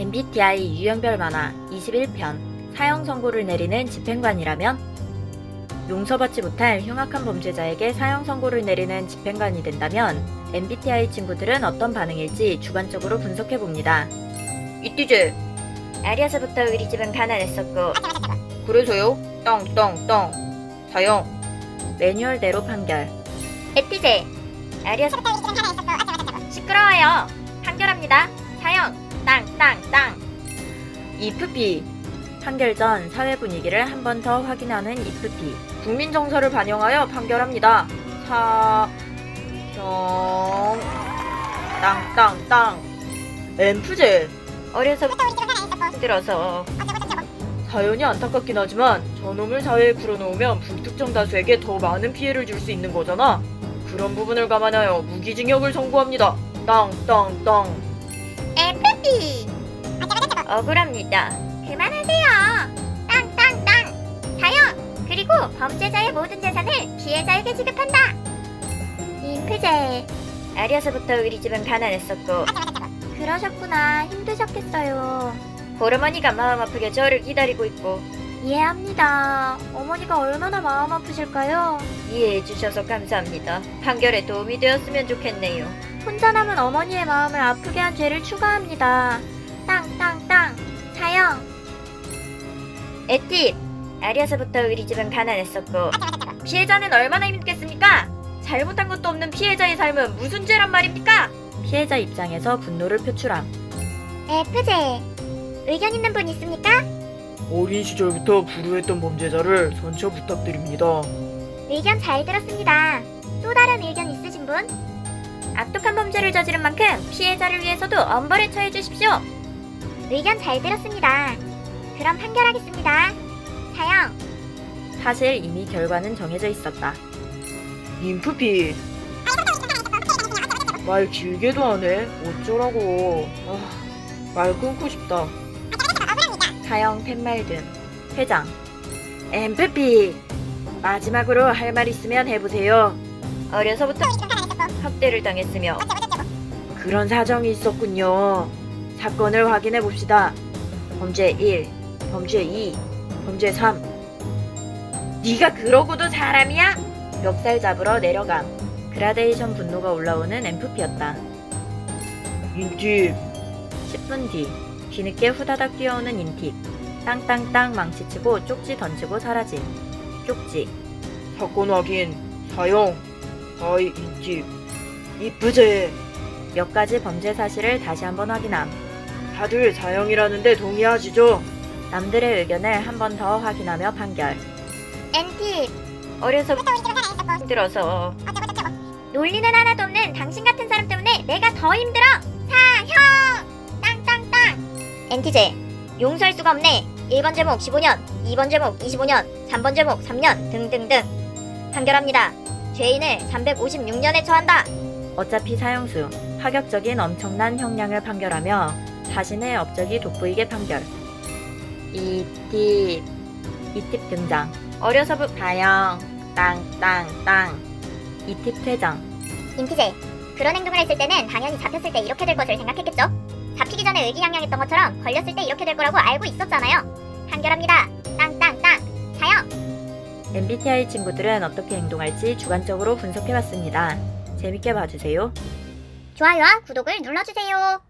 MBTI 유형별 만화 21편 사형 선고를 내리는 집행관이라면 용서받지 못할 흉악한 범죄자에게 사형 선고를 내리는 집행관이 된다면 MBTI 친구들은 어떤 반응일지 주관적으로 분석해 봅니다. 이띠제 아리아서부터 우리 집은 가난했었고. 그래서요? 떵떵떵 사형 매뉴얼대로 판결. 에티제. 아리아서부터 우리 집은 가난했었고 시끄러워요. 판결합니다. 사형 땅땅땅 이프피 판결 전 사회 분위기를 한 번 더 확인하는 이프피 국민 정서를 반영하여 판결합니다 사형 땅땅땅 엠프제 가난했었고 힘들어서 사연이 안타깝긴 하지만 저놈을 사회에 풀어놓으면 불특정 다수에게 더 많은 피해를 줄 수 있는 거잖아. 그런 부분을 감안하여 무기징역을 선고합니다. 땅땅땅. 억울합니다. 그만하세요. 땅땅땅. 사형 그리고 범죄자의 모든 재산을 피해자에게 지급한다. 인프제 어려서부터 우리 집은 가난했었고 그러셨구나 힘드셨겠어요. 호르머니가 마음 아프게 저를 기다리고 있고 이해합니다. 어머니가 얼마나 마음 아프실까요? 이해해 주셔서 감사합니다. 판결에 도움이 되었으면 좋겠네요. 혼자 남은 어머니의 마음을 아프게 한 죄를 추가합니다. 에팁! 아리아서부터 우리 집은 가난했었고 피해자는 얼마나 힘들겠습니까? 잘못한 것도 없는 피해자의 삶은 무슨 죄란 말입니까? 피해자 입장에서 분노를 표출함. FJ 의견 있는 분 있습니까? 어린 시절부터 불우했던 범죄자를 선처 부탁드립니다. 의견 잘 들었습니다. 또 다른 의견 있으신 분? 악독한 범죄를 저지른 만큼 피해자를 위해서도 엄벌에 처해 주십시오. 의견 잘 들었습니다. 그럼 판결하겠습니다. 사형 사실 이미 결과는 정해져 있었다. 인프피. 말 길게도 하네. 어쩌라고. 아, 말 끊고 싶다. 사형 팻말든 회장 엠프피 마지막으로 할 말 있으면 해보세요. 어려서부터 학대를 당했으며 그런 사정이 있었군요. 사건을 확인해 봅시다. 범죄 1, 범죄 2, 범죄 3. 네가 그러고도 사람이야? 멱살 잡으러 내려감. 그라데이션 분노가 올라오는 엠프피였다. 인팁. 10분 뒤 뒤늦게 후다닥 뛰어오는 인팁. 땅땅땅 망치치고 쪽지 던지고 사라짐. 쪽지. 사건 확인. 사형. 아이 인팁. 이쁘제. 몇 가지 범죄 사실을 다시 한번 확인함. 다들 사형이라는데 동의하시죠? 남들의 의견을 한 번 더 확인하며 판결. 엔팁 어려서부터 힘들어서 논리는 하나도 없는 당신 같은 사람 때문에 내가 더 힘들어. 사형 땅땅땅 엔티제 용서할 수가 없네. 1번 제목 15년, 2번 제목 25년, 3번 제목 3년 등등등 판결합니다. 죄인을 356년에 처한다. 어차피 사형수, 파격적인 엄청난 형량을 판결하며 자신의 업적이 돋보이게 판결. 이팁, 이팁 등장. 어려서부 다영, 땅땅땅. 이팁 퇴장. 인피제 그런 행동을 했을 때는 당연히 잡혔을 때 이렇게 될 것을 생각했겠죠? 잡히기 전에 의기양양했던 것처럼 걸렸을 때 이렇게 될 거라고 알고 있었잖아요. 판결합니다. 땅땅땅 사형 MBTI 친구들은 어떻게 행동할지 주관적으로 분석해봤습니다. 재밌게 봐주세요. 좋아요와 구독을 눌러주세요.